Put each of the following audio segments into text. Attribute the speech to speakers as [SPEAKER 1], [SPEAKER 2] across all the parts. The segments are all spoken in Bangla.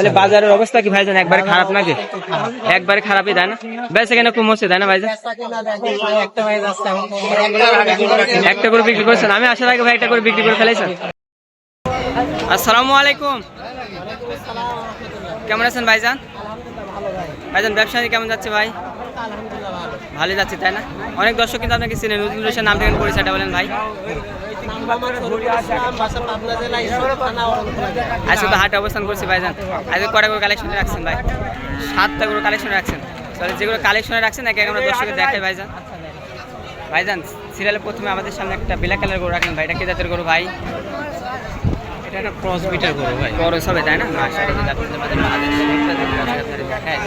[SPEAKER 1] তাহলে বাজারের অবস্থা কি ভাইজান? একবারে খারাপ নাকি? একবারে খারাপই তাই না? বেচে কেন কম হচ্ছে তাই না ভাইজান?
[SPEAKER 2] একটা ভাই যাচ্ছে
[SPEAKER 1] একটা করে বিক্রি করছেন। আমি আসার আগে ভাই একটা করে বিক্রি করে ফেলেছেন। আসসালামু আলাইকুম। কেমন আছেন ভাইজান? ভাইজান ব্যবসা কেমন যাচ্ছে ভাই? ভালো যাচ্ছে তাই না? অনেক দর্শক কিন্তু আপনাকে চিনে নতুন নাম থেকে পরিচয়টা বলেন ভাই। আজকে তো হাটে অবস্থান করছি ভাইজান। আজকে কটা করে কালেকশনে রাখছেন ভাই? সাতটা করে কালেকশনে রাখছেন। তাহলে যেগুলো কালেকশনে রাখছেন একে একে আমরা দর্শকের দেখাই ভাইজান। ভাইজান সিরিয়ালে প্রথমে আমাদের সামনে একটা ব্ল্যাক কালার গরু রাখেন ভাই। এটা কি জাতের গরু ভাই?
[SPEAKER 2] এটা একটা ক্রস বিটার করো ভাই।
[SPEAKER 1] খরচ হবে তাই না? যদি আপনাদের দেখায়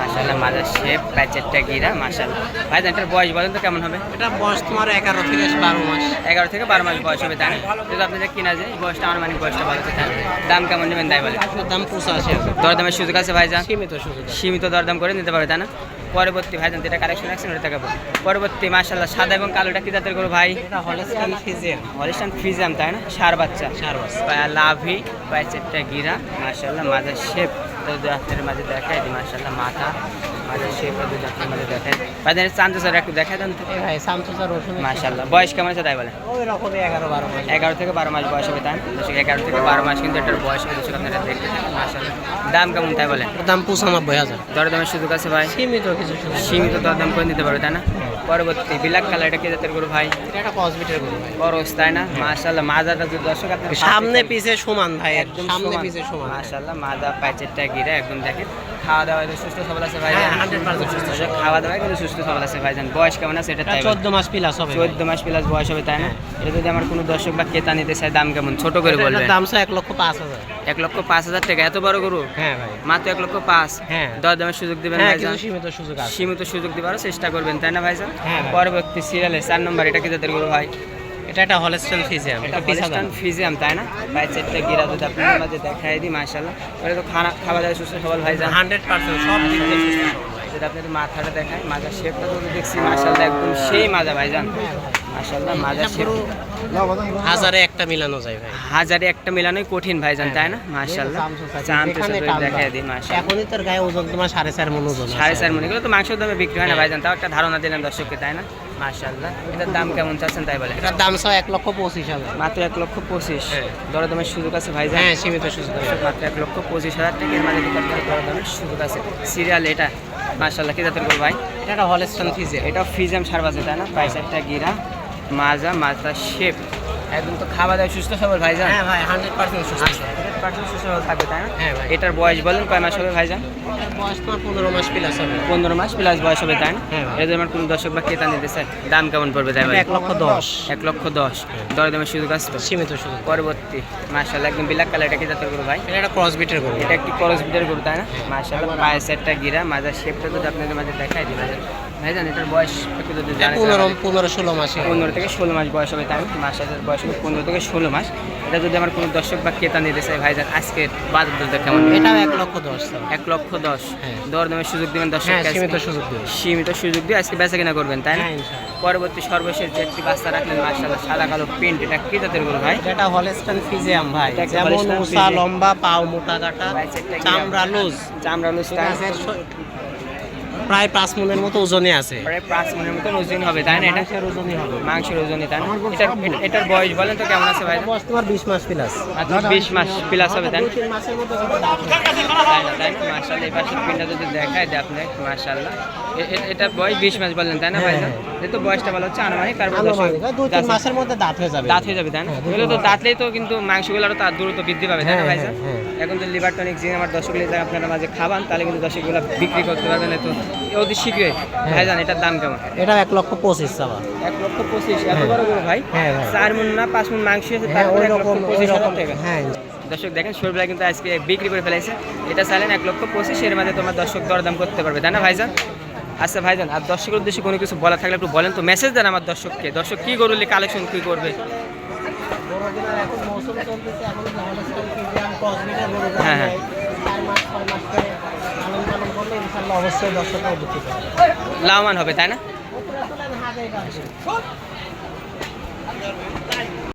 [SPEAKER 1] মাশাআল্লাহ মাঝে শেপ প্যাচেরটা গিরা মাশাআল্লাহ। ভাই এটার বয়স বলেন তো কেমন হবে?
[SPEAKER 2] এটা বয়স তোমার এগারো থেকে বারো মাস।
[SPEAKER 1] এগারো থেকে বারো মাস বয়স হবে না যদি আপনাদের কিনা যায় বয়সটা আমার মানে বয়সটা ভালো তাই দাম কেমন নেবেন তাই বলে
[SPEAKER 2] দাম পঁচাশি আছে।
[SPEAKER 1] দরদামের সুযোগ আছে ভাইজান
[SPEAKER 2] সীমিত সুযোগ
[SPEAKER 1] সীমিত দরদাম করে নিতে পারবে তাই না? পরবর্তী ভাইজান যেটা কালেকশন রাখছেন ওটা দেখাবো। পরবর্তী মাশাআল্লাহ সাদা এবং কালোটা কি জাতের গরু ভাই?
[SPEAKER 2] এটা
[SPEAKER 1] হলিস্টান ফিজাম তাই না? সার বাচ্চা।
[SPEAKER 2] সার বাচ্চা।
[SPEAKER 1] লাভি পায়ে চারটা গিরা মাশাল্লাহ মাঝে শেপ আপনার মাঝে দেখাই দিই মাশাল্লাহ মাথা মাঝে শেপ আপনার মাঝে দেখাই তাদের চান্দ স্যার একটু দেখাই দেন তো।
[SPEAKER 2] ভাই সামসুসা রসুন
[SPEAKER 1] মাশাল্লাহ বয়স কেমন আছে তাই বলে
[SPEAKER 2] ওই রকমই এগারো বারো মাস।
[SPEAKER 1] এগারো থেকে বারো মাস বয়স হবে তাই? দর্শক এগারো থেকে বারো মাস কিন্তু এটার বয়স হবে দর্শক আপনারা দেখতে থাকেন দাম কেমন তাই বলে
[SPEAKER 2] দাম পঁচানব্বই হাজার।
[SPEAKER 1] দরদামের সুযোগ আছে ভাই?
[SPEAKER 2] সীমিত কিছু
[SPEAKER 1] সীমিত দরদাম করে নিতে পারবে তাই না? পরবর্তী বিলাক কালার এটা কে জাতের গরু ভাই?
[SPEAKER 2] এটা করো ভাই।
[SPEAKER 1] তাই না? মাশাল্লাহ মাজাটা যদি দর্শক আপনার
[SPEAKER 2] সামনে পিছে সমান ভাই
[SPEAKER 1] একদম
[SPEAKER 2] সামনে পিছে সমান।
[SPEAKER 1] মাশাআল্লাহ মাজা গিরে একদম দেখেন। খাওয়া দাওয়া সুস্থ সবল আছে ভাই
[SPEAKER 2] হ্যাঁ, 100% সুস্থ সবল।
[SPEAKER 1] খাওয়া দাওয়া কিন্তু সুস্থ সবল আছে ভাইজান। বয়স কেমন আছে এটা তাই
[SPEAKER 2] চোদ্দ মাস প্লাস হবে ভাই।
[SPEAKER 1] চোদ্দ মাস প্লাস বয়স হবে তাই না? এটা যদি আমার কোনো দর্শক বা ক্রেতা নিতে চায় দাম কেমন? ছোট করে বলবে
[SPEAKER 2] এটার দাম এক লক্ষ পাঁচ হাজার।
[SPEAKER 1] এক লক্ষ পাঁচ হাজার টাকা এত বড় গরু?
[SPEAKER 2] হ্যাঁ ভাই।
[SPEAKER 1] মাত্র এক লক্ষ পাঁচ?
[SPEAKER 2] হ্যাঁ।
[SPEAKER 1] দশ দামের সুযোগ দিবেন
[SPEAKER 2] হ্যাঁ
[SPEAKER 1] ভাইজান?
[SPEAKER 2] কিছু সীমিত সুযোগ আছে।
[SPEAKER 1] সীমিত সুযোগ দিবারও চেষ্টা করবেন তাই না ভাইজান?
[SPEAKER 2] হ্যাঁ
[SPEAKER 1] পরবর্তী সিরিয়ালে চার নম্বর এটা কি তাদের গরু ভাই?
[SPEAKER 2] এটা একটা হলস্টাইন ফিজিয়াম
[SPEAKER 1] এটা হলিস্টান ফিজিয়াম তাই না? ভাই চারটা গিরা যদি আপনি আমাদের দেখাই দিই মাশাআল্লাহ। এটা তো খানা খাওয়া দাওয়া সুস্থ সবল ভাইজান
[SPEAKER 2] হান্ড্রেড পার্সেন্ট সব দিক থেকে সুস্থ ভাই।
[SPEAKER 1] যদি আপনাদের মাথাটা দেখায় মাজার শেপটা তো দেখছি মাশাল্লাহ একদম সেই মাজা ভাইজান। মাশাল্লাহ মাজার শেপ।
[SPEAKER 2] হাজারে একটা মিলানো যায় ভাই।
[SPEAKER 1] হাজারে একটা মেলানোই কঠিন ভাইজান তাই না? মাশাল্লাহ চাম তো
[SPEAKER 2] যেখানে
[SPEAKER 1] সাথে
[SPEAKER 2] টান
[SPEAKER 1] দেখাই দিই মাশাল্লাহ
[SPEAKER 2] এখনই তোর গায়ে ওজন তোমার সাড়ে চার মন ওজন
[SPEAKER 1] সাড়ে চার মনে এগুলো তো মাংসের দামে বিক্রি হয় না ভাইজান তাও একটা ধারণা দিলাম দর্শককে তাই না? মাশাল্লাহ এটার দাম কেমন চাচ্ছেন তাই বলে?
[SPEAKER 2] এটার দাম সব এক লক্ষ পঁচিশ হাজার।
[SPEAKER 1] মাত্র এক লক্ষ পঁচিশ।
[SPEAKER 2] হ্যাঁ।
[SPEAKER 1] দরদামের সুযোগ আছে ভাইজান?
[SPEAKER 2] হ্যাঁ সীমিত সুযোগ
[SPEAKER 1] মাত্র এক লক্ষ পঁচিশ হাজার মাঝে দরদামের সুযোগ আছে। সিরিয়াল এটা মাশাল্লাহ কি জাতের করব ভাই?
[SPEAKER 2] এটা একটা হলস্টাইন ফিজে
[SPEAKER 1] এটা ফিজাম সার বাজে তাই না? প্রাইস একটা গিরা মাজা মাজা শেপ। একদম তো খাওয়া দাওয়া সুস্থ সবল ভাইজান?
[SPEAKER 2] হ্যাঁ ভাই হান্ড্রেড পার্সেন্ট সুস্থ। আছে।
[SPEAKER 1] পার্সেন্ট সুস্থ সবল থাকবে তাই না?
[SPEAKER 2] হ্যাঁ ভাই।
[SPEAKER 1] এটার বয়স বলেন কয় মাস হবে ভাইজান?
[SPEAKER 2] এটার বয়স তোমার পনেরো মাস প্লাস হবে।
[SPEAKER 1] পনেরো মাস প্লাস বয়স হবে তাই না?
[SPEAKER 2] হ্যাঁ ভাই।
[SPEAKER 1] এটা আমার কোনো দর্শক বা ক্রেতা নিতে চায়? দাম কেমন পড়বে তাই ভাই?
[SPEAKER 2] এক লক্ষ দশ।
[SPEAKER 1] এক লক্ষ দশ। দরদামের সুযোগ তো?
[SPEAKER 2] সীমিত সুযোগ।
[SPEAKER 1] পরবর্তী মার্শাল্লাহ একদম বিলাক কালার এটা কি জাতের করব ভাই।
[SPEAKER 2] এটা একটা ক্রস বিটের করব
[SPEAKER 1] এটা একটি ক্রস বিটের গরু তাই না? মার্শাল্লাহ পায়ের সেটটা গিরা মাজার শেপটা যদি আপনাদের মাঝে দেখাই দিই ভাইজান ভাইজান এটার বয়স একটু যদি
[SPEAKER 2] পনেরো পনেরো ষোলো মাসে।
[SPEAKER 1] পনেরো থেকে ষোলো মাস বয়স হবে তাই না মাসের বয়স হবে পনেরো থেকে ষোলো মাস। এটা যদি আমার কোনো দর্শক বা ক্রেতা নিতে চায় ভাইজান আজকে বাজার দরটা কেমন
[SPEAKER 2] এটাও এক লক্ষ দশ
[SPEAKER 1] এক লক্ষ দশ।
[SPEAKER 2] হ্যাঁ।
[SPEAKER 1] দরদামের সুযোগ দিবেন দর্শক
[SPEAKER 2] হ্যাঁ সীমিত সুযোগ দেবে
[SPEAKER 1] সীমিত সুযোগ দিয়ে আজকে বেচা কিনা করবেন তাই না?
[SPEAKER 2] হ্যাঁ
[SPEAKER 1] পরবর্তী সর্বশেষ যে একটি বাচ্চা রাখলেন মার্শাল্লাহ সাদা কালো প্রিন্ট এটা কি জাতের গরু ভাই?
[SPEAKER 2] এটা হলস্টাইন ফিজিয়াম ভাই। যেমন
[SPEAKER 1] ফিজিয়াম।
[SPEAKER 2] লম্বা পাও মোটা কাটা চামড়া লুজ।
[SPEAKER 1] চামড়া লুজ
[SPEAKER 2] প্রায় পাঁচ মনের মতো ওজনে আছে।
[SPEAKER 1] প্রায় পাঁচ মনের মতন ওজন হবে তাই না? এটা
[SPEAKER 2] মাংসের ওজনই হবে।
[SPEAKER 1] মাংসের ওজনই তাই না? এটার বয়স বলেন তো কেমন আছে ভাই?
[SPEAKER 2] বয়স তোমার বিশ মাস প্লাস
[SPEAKER 1] মাত্র বিশ মাস প্লাস হবে তাই না। তাই মার্শাল্লাহ এই পিনটা যদি দেখায় আপনি মার্শাল্লাহ এটা বয়স বিশ মাস বললেন তাই না ভাই?
[SPEAKER 2] হ্যাঁ,
[SPEAKER 1] যেহেতু বয়সটা ভালো হচ্ছে আনুমানিক তারপর
[SPEAKER 2] আনুমানিক, দুই তিন মাসের মধ্যে দাঁত হয়ে যাবে।
[SPEAKER 1] দাঁত হয়ে যাবে তাই না?
[SPEAKER 2] হ্যাঁ,
[SPEAKER 1] এগুলো তো দাঁতলেই তো কিন্তু মাংসগুলো আরও তার দ্রুত বৃদ্ধি পাবে তাই না ভাই
[SPEAKER 2] হ্যাঁ।
[SPEAKER 1] এখন তো লিভার টনিক জিন আমার দর্শক লিটার আপনারা মাঝে খাবান তাহলে কিন্তু দর্শকগুলো বিক্রি করতে পারবেন তো অতি শীঘ্রই। ভাই জান এটার দাম কেমন?
[SPEAKER 2] এটা এক লক্ষ পঁচিশ চাওয়া
[SPEAKER 1] এক লক্ষ পঁচিশ এত
[SPEAKER 2] হ্যাঁ।
[SPEAKER 1] বড় করে ভাই?
[SPEAKER 2] হ্যাঁ,
[SPEAKER 1] চার মন না পাঁচ মন মাংস আছে
[SPEAKER 2] হ্যাঁ
[SPEAKER 1] তারপরে এক লক্ষ পঁচিশ হাজার টাকা।
[SPEAKER 2] হ্যাঁ।
[SPEAKER 1] দর্শক দেখেন শরীরবেলা কিন্তু আজকে বিক্রি করে ফেলেছে। এটা চাইলেন এক লক্ষ পঁচিশ এর মাঝে তোমার দর্শক দরদাম করতে পারবে। তাই না ভাইজান? আচ্ছা ভাইজান আর দর্শকের উদ্দেশ্যে কোনো কিছু বলা থাকলে একটু বলেন তো মেসেজ দেন আমার দর্শককে। দর্শক কি করলে কালেকশন কি করবে?
[SPEAKER 2] বড়দিনের এখন ইনশাল্লাহ অবশ্যই দর্শকরা উপস্থিত
[SPEAKER 1] লাভবান হবে তাই না?